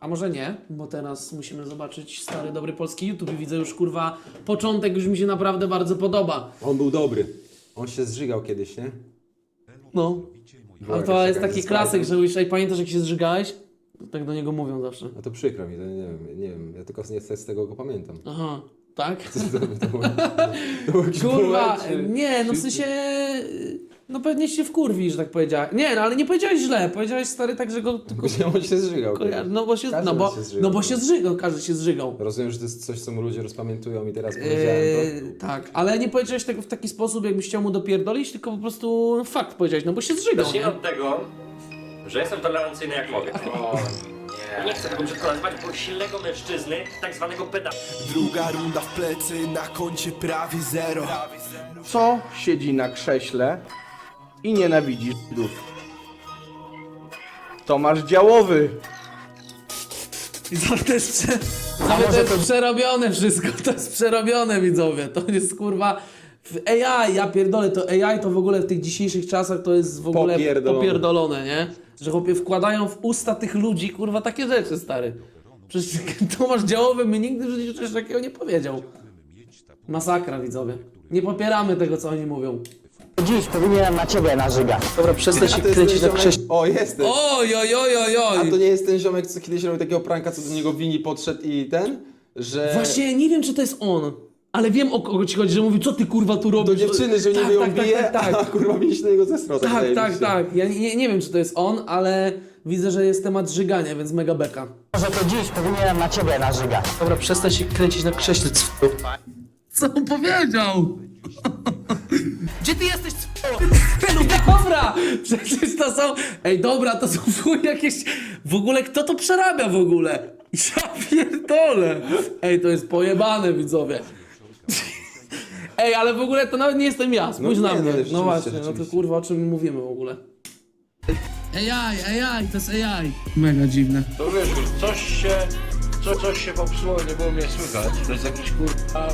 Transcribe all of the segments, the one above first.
A może nie, bo teraz musimy zobaczyć stary, dobry polski YouTube i widzę już kurwa początek, już mi się naprawdę bardzo podoba. On był dobry. On się zżygał kiedyś, nie? No. Ale to jest taki klasyk, że już jak pamiętasz jak się zżygałeś? To tak do niego mówią zawsze. No to przykro mi, to nie wiem, nie wiem. Ja tylko nie z tego go pamiętam. Aha, tak? To, to, było- to był jakiś Kurwa, czy- nie, no w sensie, no pewnie się wkurwi, że tak powiedziałem. Nie, no ale nie powiedziałeś źle, powiedziałeś stary tak, że go tylko Tylko on się zżygał. koja- kiedyś. No bo się, Każdy no bo, się zżygał. no bo się zżygał, każdy się zżygał. Rozumiem, że to jest coś, co mu ludzie rozpamiętują i teraz powiedziałem to. Eee, tak, ale nie powiedziałeś tego w taki sposób, jakbyś chciał mu dopierdolić, tylko po prostu fakt powiedziałeś, no bo się zżygał. Zacznijmy Nie? od tego, że jestem tolerancyjny jak człowiek. Nie chcę tego brzydko nazywać, bo silnego mężczyzny, tak zwanego pedała. Druga runda w plecy, na koncie prawie zero. Co siedzi na krześle i nienawidzi Żydów? Tomasz Działowy. I to, to jest, prze... Widzowie, to jest przerobione wszystko, to jest przerobione widzowie, to jest kurwa w AI, ja pierdolę, to AI to w ogóle w tych dzisiejszych czasach to jest w ogóle Popierdolone. popierdolone, nie? Że chłopie wkładają w usta tych ludzi kurwa takie rzeczy, stary. Przecież Tomasz Działowy mi nigdy w życiu czegoś takiego nie powiedział. Masakra widzowie. Nie popieramy tego co oni mówią. Dziś powinienem na ciebie narzygać. Dobra, przestań A to jest ten ziomek... O, jestem! Oj, oj, oj, oj, oj. A to nie jest ten ziomek, co kiedyś robił takiego pranka, co do niego wini podszedł i ten? Że... Właśnie nie wiem, czy to jest on. Ale wiem o kogo ci chodzi, że mówi, co ty kurwa tu do robisz? dziewczyny, że tak, niby ją tak, bije, tak, tak, a tak. kurwa mi się na niego zesrał. Tak, tak, zajebiście. tak. Ja nie, nie wiem, czy to jest on, ale widzę, że jest temat żygania, więc mega beka. Że to dziś powinienem na ciebie narzygać. Dobra, przestań się kręcić na krześle. Co on powiedział? Gdzie ty jesteś, cwelu? Dobra! Przecież to są... Ej, dobra, to są chuj jakieś... W ogóle, kto to przerabia w ogóle? Ja pierdolę! Ej, to jest pojebane, widzowie. Ej, ale w ogóle to nawet nie jestem ja, spójrz No na nie, mnie. no, No, rzeczywiście, właśnie, no to rzeczywiście. kurwa, o czym mówimy w ogóle? AI, AI, to jest AI. Mega dziwne. To wiesz, coś się, co, coś się popsuło, nie było mnie słychać. To jest jakiś kurwa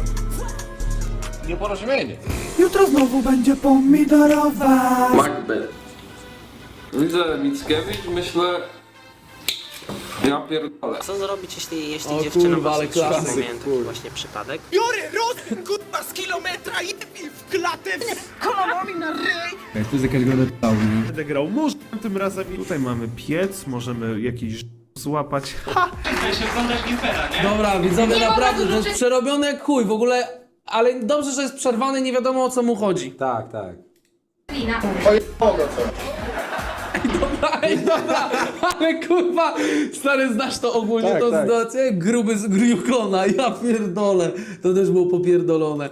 nieporozumienie. Jutro znowu będzie pomidorowa. Macbeth. Widzę Mickiewicz, myślę... Ja pierdolę. Co zrobić, jeśli, jeśli O dziewczyna kurwa, ale odstrzeli klasyk, taki właśnie przypadek? Biorę rozpin kurwa z kilometra i w klatę w kolonami na ryj. Będę grał nóżem tym razem i tutaj mamy piec, możemy jakiś złapać. Ha! Dobra, widzowie, naprawdę, to jest przerobione jak chuj, w ogóle... Ale dobrze, że jest przerwany, nie wiadomo o co mu chodzi. Tak, tak. Dobra, ej, dobra, ale kurwa, stary, znasz to ogólnie, Tak, tą tak. sytuację? Gruby z Griukona, ja pierdolę. To też było popierdolone.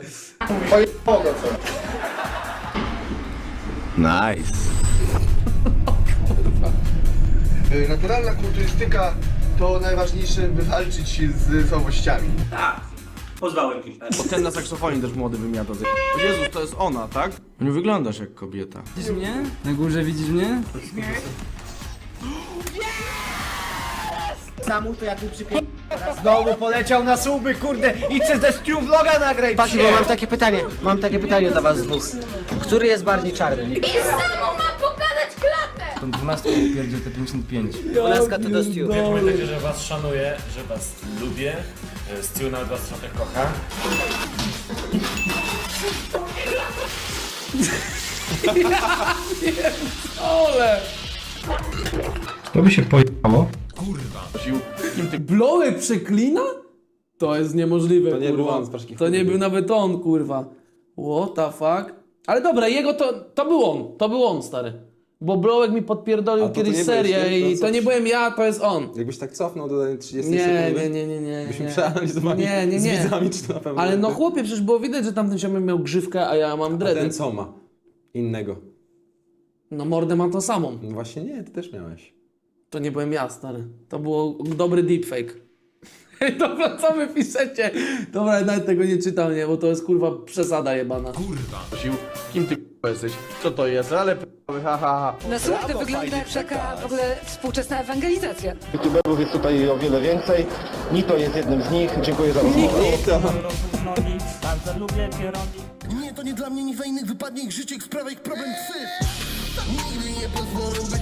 Nice. Naturalna kulturystyka to najważniejsze wywalczyć się z słabościami. Poznałem kim. Bo ten na saksofonie też młody wymiata. Jezus, to jest ona, tak? Nie wyglądasz jak kobieta. Znowu poleciał na słupy, kurde, i chcę ze Stu vloga nagrać. Pasi, bo mam takie pytanie, mam takie pytanie do was dwóch. Który jest bardziej czarny? I znowu mam pokazać klatę! Tą 12 upierdzie te 55. 12 to do Stu. Pamiętajcie, że was szanuję, że was lubię. Stu nawet was trochę kocha. Ole! To by się pojechało. Bloły przeklina? To jest niemożliwe, To nie kurwa. był on, To nie był. nawet on, kurwa. What the fuck? Ale dobra, jego to, to był on, to był on, stary. Bo Blowek mi podpierdolił A to ty kiedyś nie byłeś, serię? To i co? to nie byłem ja, to jest on. Jakbyś tak cofnął do danej 30 Nie, sekundy, nie, nie, nie, nie. byśmy nie. przeanalizowali Nie, nie, z nie. widzami, czy to na pewno Ale no chłopie, przecież było widać, że tamten ziomek miał grzywkę, a ja mam A dready. ten co ma? Innego. No mordę mam tą samą. No właśnie nie, ty też miałeś. To nie byłem ja, stary. To było dobry deepfake. Dobra, co wy piszecie? Dobra, nawet tego nie czytam, nie, bo to jest kurwa przesada jebana. Kim ty k***a, jesteś? Co to jest? Ale ha, ha, ha. Na słuch to wygląda jak taka w ogóle współczesna ewangelizacja. YouTuberów jest tutaj o wiele więcej. Nito jest jednym z nich. Dziękuję za rozmowę. Nie, to nie dla mnie, nie za innych wypadnie ich życie, ich sprawa, ich problem psy. Nigdy nie pozwolę być